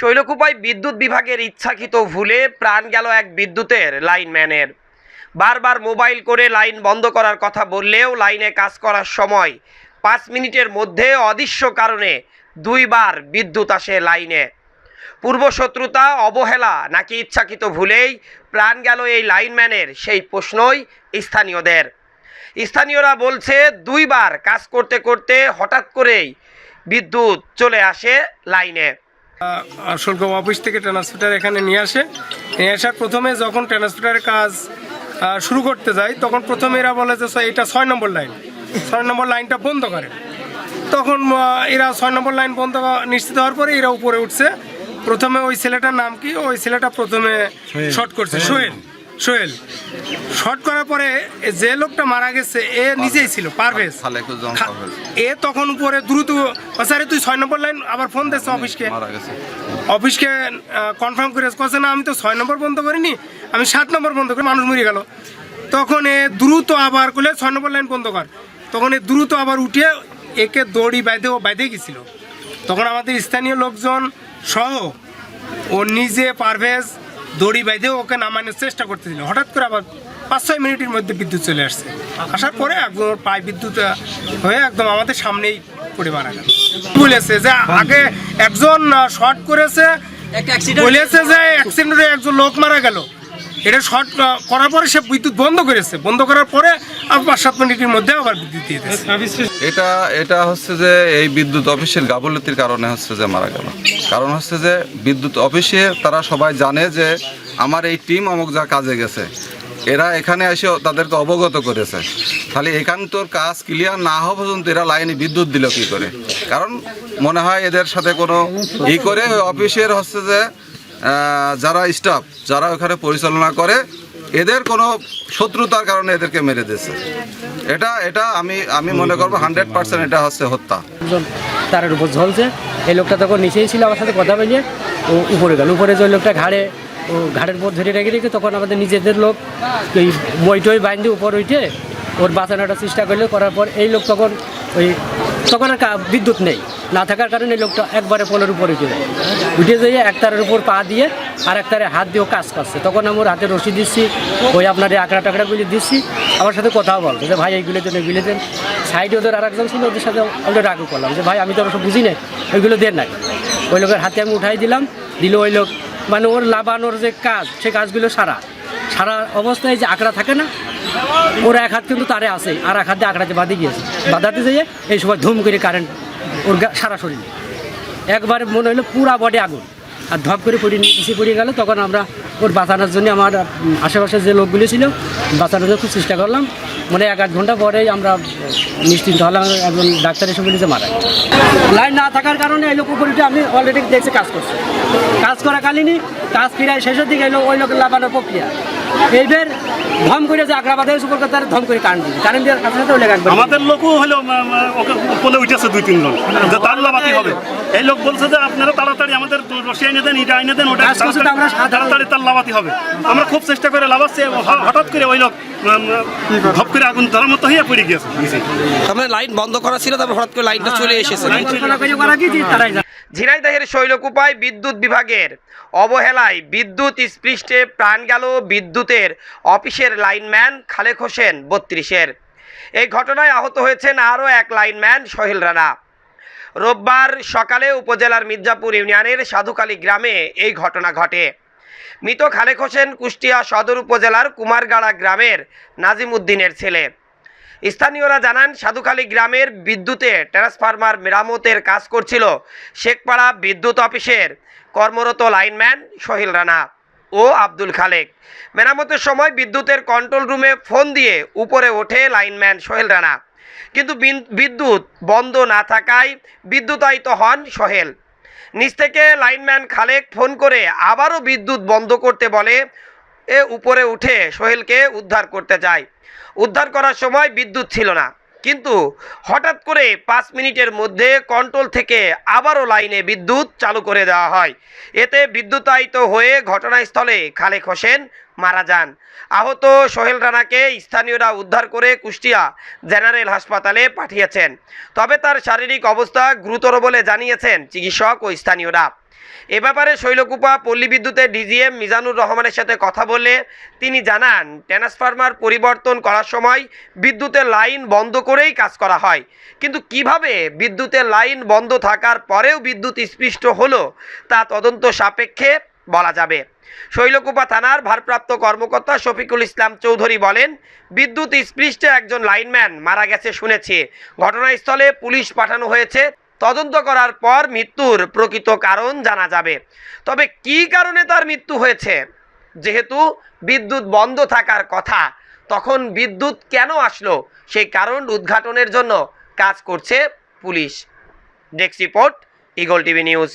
শৈলকুপায় বিদ্যুৎ বিভাগের ইচ্ছাকৃত ভুলে প্রাণ গেল এক বিদ্যুতের লাইনম্যানের। বারবার মোবাইল করে লাইন বন্ধ করার কথা বললেও লাইনে কাজ করার সময় পাঁচ মিনিটের মধ্যে অদৃশ্য কারণে দুইবার বিদ্যুৎ আসে লাইনে। পূর্বশত্রুতা অবহেলা নাকি ইচ্ছাকৃত ভুলেই প্রাণ গেল এই লাইনম্যানের সেই প্রশ্নই স্থানীয়দের। স্থানীয়রা বলছে, দুইবার কাজ করতে করতে হঠাৎ করেই বিদ্যুৎ চলে আসে লাইনে। আহ, শুল্ক অফিস থেকে ট্রান্সমিটার এখানে নিয়ে আসে। নিয়ে আসার প্রথমে যখন ট্রান্সমিটারের কাজ শুরু করতে যায় তখন প্রথমে এরা বলে যে এটা ছয় নম্বর লাইন ছয় নম্বর লাইনটা বন্ধ করে। তখন এরা ছয় নম্বর লাইন বন্ধ নিশ্চিত হওয়ার পরে এরা উপরে উঠছে। প্রথমে ওই ছেলেটার নাম কি? ওই ছেলেটা প্রথমে শর্ট করছে সোহেল। সোহেল শর্ট করার পরে যে লোকটা মারা গেছে এ নিজেই ছিল পারভেজ। এ তখন উপরে দ্রুত স্যার তুই ছয় নম্বর লাইন আবার ফোন দিচ্ছে অফিসকে। অফিসকে কনফার্ম করে কছে না আমি তো ছয় নম্বর বন্ধ করিনি আমি সাত নম্বর বন্ধ করি মানুষ মরে গেল। তখন এ দ্রুত আবার করলে ছয় নম্বর লাইন বন্ধ কর। তখন এ দ্রুত আবার উঠে একে দড়ি বাইধে ও বাইধে গেছিল। তখন আমাদের স্থানীয় লোকজন সহ ও নিজে পারভেজ দড়ি বাইধে ওকে নামানোর চেষ্টা করতেছিল। হঠাৎ করে আবার পাঁচ ছয় মিনিটের মধ্যে বিদ্যুৎ চলে আসছে। আসার পরে একদম ওর পায়ে বিদ্যুৎ হয়ে একদম আমাদের সামনেই পড়ে মারা গেল। বলেছে যে আগে একজন শর্ট করেছে বলেছে যে অ্যাক্সিডেন্টে একজন লোক মারা গেল। এটা শর্ট করার পরে সে বিদ্যুৎ বন্ধ করেছে। বন্ধ করার পরে আবার পাঁচ সাত মিনিটের মধ্যে আবার বিদ্যুৎ দিয়ে এটা এটা হচ্ছে যে এই বিদ্যুৎ অফিসের গাফলতির কারণে হচ্ছে যে মারা গেল। কারণ হচ্ছে যে বিদ্যুৎ অফিসে তারা সবাই জানে যে আমার এই টিম অমুক যা কাজে গেছে। এরা এখানে এসে তাদেরকে অবগত করেছে। তাহলে এখান তোর কাজ ক্লিয়ার না হওয়া পর্যন্ত এরা লাইনে বিদ্যুৎ দিল কি করে? কারণ মনে হয় এদের সাথে কোনো ই করে, অফিসের হচ্ছে যে যারা স্টাফ যারা ওখানে পরিচালনা করে, এদের কোনো শত্রুতার কারণে এদেরকে মেরে দিয়েছে। এটা এটা আমি আমি মনে করব হান্ড্রেড পার্সেন্ট এটা হচ্ছে হত্যা। তারের উপর ঝলছে। এই লোকটা তখন নিচেই ছিল, আমার সাথে কথা বলিয়ে ও উপরে গেল। উপরে যে লোকটা ঘাড়ে, ও ঘাড়ের উপর ধরে রেখে রেখে তখন আমাদের নিজেদের লোক ওই বই টই উপর উঠে ওর বাঁচানোটা চেষ্টা করল। করার পর এই লোক তখন ওই, তখন আর বিদ্যুৎ নেই। না থাকার কারণে লোকটা একবারে পোলের উপরে উঠে যায় উঠে যেয়ে এক তারের উপর পা দিয়ে আর এক তারে হাত দিয়েও কাজ করছে। তখন আমার হাতে রশি দিচ্ছি, ওই আপনার এই আঁকড়া টাকড়াগুলি দিচ্ছি, আমার সাথে কথাও বলছে যে, ভাই, এইগুলো দেন এইগুলো দেন। সাইডে ওদের আর একজন ছিল, ওদের সাথে আমরা রাগু করলাম যে, ভাই, আমি তো অবশ্য বুঝি না ওইগুলো দেন নাই। ওই লোকের হাতে আমি উঠাই দিলাম, দিল ওই লোক মানে ওর লাভানোর যে কাজ, সেই কাজগুলো সারা। সারা অবস্থায় যে আঁকড়া থাকে না, ওর এক হাত কিন্তু তারে আসে আর এক হাত আঁকড়াতে বাঁধে গিয়েছে বাঁধাতে যেয়ে এই সময় ধুম করে কারেন্ট ওর সারা শরীরে। একবারে মনে হলো পুরা বডি আগুন। আর ধপ করে পড়ে, নিচে পড়ে গেল, তখন আমরা ওর বাঁচানোর জন্য আমার আশেপাশে যে লোকগুলি ছিল, বাঁচানোর জন্য খুব চেষ্টা করলাম। মানে এক আধ ঘণ্টা পরেই আমরা নিশ্চিন্ত হলাম একজন ডাক্তার এসে বলেছে মারা লাইন না থাকার কারণে এই লোক উপরিটা আমি অলরেডি দেখছি কাজ করছে। কাজ করাকালীনই কাজ ফিরায় শেষের দিকে এলো ওই লোকের লাভানোর প্রক্রিয়া। এইবার ধম করে যে আগ্রা বাঁধে সুপার করতে ধম করে কারেন্ট দিবে কারেন্ট দেওয়ার কাছে লেগে একবার আমাদের লোকও হলো উপলে উঠেছে দুই তিন লোক যে তার লাভাতি হবে। এই লোক বলছে যে আপনারা তাড়াতাড়ি আমাদের রশি এনে দেন ইটা এনে দেন ওটা তো আমরা তাড়াতাড়ি তার লাভাতি হবে। আমরা খুব চেষ্টা করে লাভাচ্ছি হঠাৎ করে ওই লোক ধপ করে আগুন ধরার মতো হয়ে পড়ে গিয়েছে। তারপরে লাইন বন্ধ করা ছিল তারপর হঠাৎ করে লাইনটা চলে এসেছে করা করে করা তারাই জানে। ঝিনাইদহের শৈলকুপায় বিদ্যুৎ বিভাগের অবহেলায় বিদ্যুৎ স্পৃষ্টে প্রাণ গেল বিদ্যুতের অফিসের লাইনম্যান খালেক হোসেন বত্রিশের এই ঘটনায় আহত হয়েছেন আরও এক লাইনম্যান সোহেল রানা রোববার সকালে উপজেলার মির্জাপুর ইউনিয়নের সাধুকালী গ্রামে এই ঘটনা ঘটে মৃত খালেক হোসেন কুষ্টিয়া সদর উপজেলার কুমারগাড়া গ্রামের নাজিম উদ্দিনের ছেলে। স্থানীয়রা জানান, সাধুখালী গ্রামের বিদ্যুতে ট্রান্সফরমার মেরামতের কাজ করছিল শেখপাড়া বিদ্যুৎ অফিসের কর্মরত লাইনম্যান সোহেল রানা ও আব্দুল খালেক। মেরামতের সময় বিদ্যুতের কন্ট্রোল রুমে ফোন দিয়ে উপরে ওঠে লাইনম্যান সোহেল রানা। কিন্তু বিদ্যুৎ বন্ধ না থাকায় বিদ্যুতায়িত হন সোহেল। নিচ থেকে লাইনম্যান খালেক ফোন করে আবারও বিদ্যুৎ বন্ধ করতে বলে, এ উপরে উঠে সোহেলকে উদ্ধার করতে যায় উদ্ধার করার সময় বিদ্যুৎ ছিল না। কিন্তু হঠাৎ করে পাঁচ মিনিটের মধ্যে কন্ট্রোল থেকে আবারও লাইনে বিদ্যুৎ চালু করে দেওয়া হয়। এতে বিদ্যুতায়িত হয়ে ঘটনাস্থলে খালেক হোসেন মারা যান। আহত সোহেল রানাকে স্থানীয়রা উদ্ধার করে কুষ্টিয়া জেনারেল হাসপাতালে পাঠিয়েছেন। তবে তার শারীরিক অবস্থা গুরুতর বলে জানিয়েছেন চিকিৎসক ও স্থানীয়রা। এ ব্যাপারে শৈলকুপা, পল্লী বিদ্যুতের ডিজিএম মিজানুর রহমানের সাথে কথা বলে তিনি জানান, ট্রান্সফরমার পরিবর্তন করার সময় বিদ্যুতের লাইন বন্ধ করেই কাজ করা হয়। কিন্তু কীভাবে বিদ্যুতের লাইন বন্ধ থাকার পরেও বিদ্যুৎ স্পৃষ্ট হলো, তা তদন্ত সাপেক্ষে বলা যাবে। শৈলকুপা থানার ভারপ্রাপ্ত কর্মকর্তা শফিকুল ইসলাম চৌধুরী বলেন, বিদ্যুৎ স্পৃষ্টে একজন লাইনম্যান, মারা গেছে শুনেছে। ঘটনাস্থলে পুলিশ পাঠানো হয়েছে। তদন্ত করার পর মৃত্যুর প্রকৃত কারণ জানা যাবে। তবে কি কারণে তার মৃত্যু হয়েছে? যেহেতু বিদ্যুৎ বন্ধ থাকার কথা, তখন বিদ্যুৎ কেন আসলো? সেই কারণ উদ্ঘাটনের জন্য কাজ করছে police. Desk report, eagle TV news.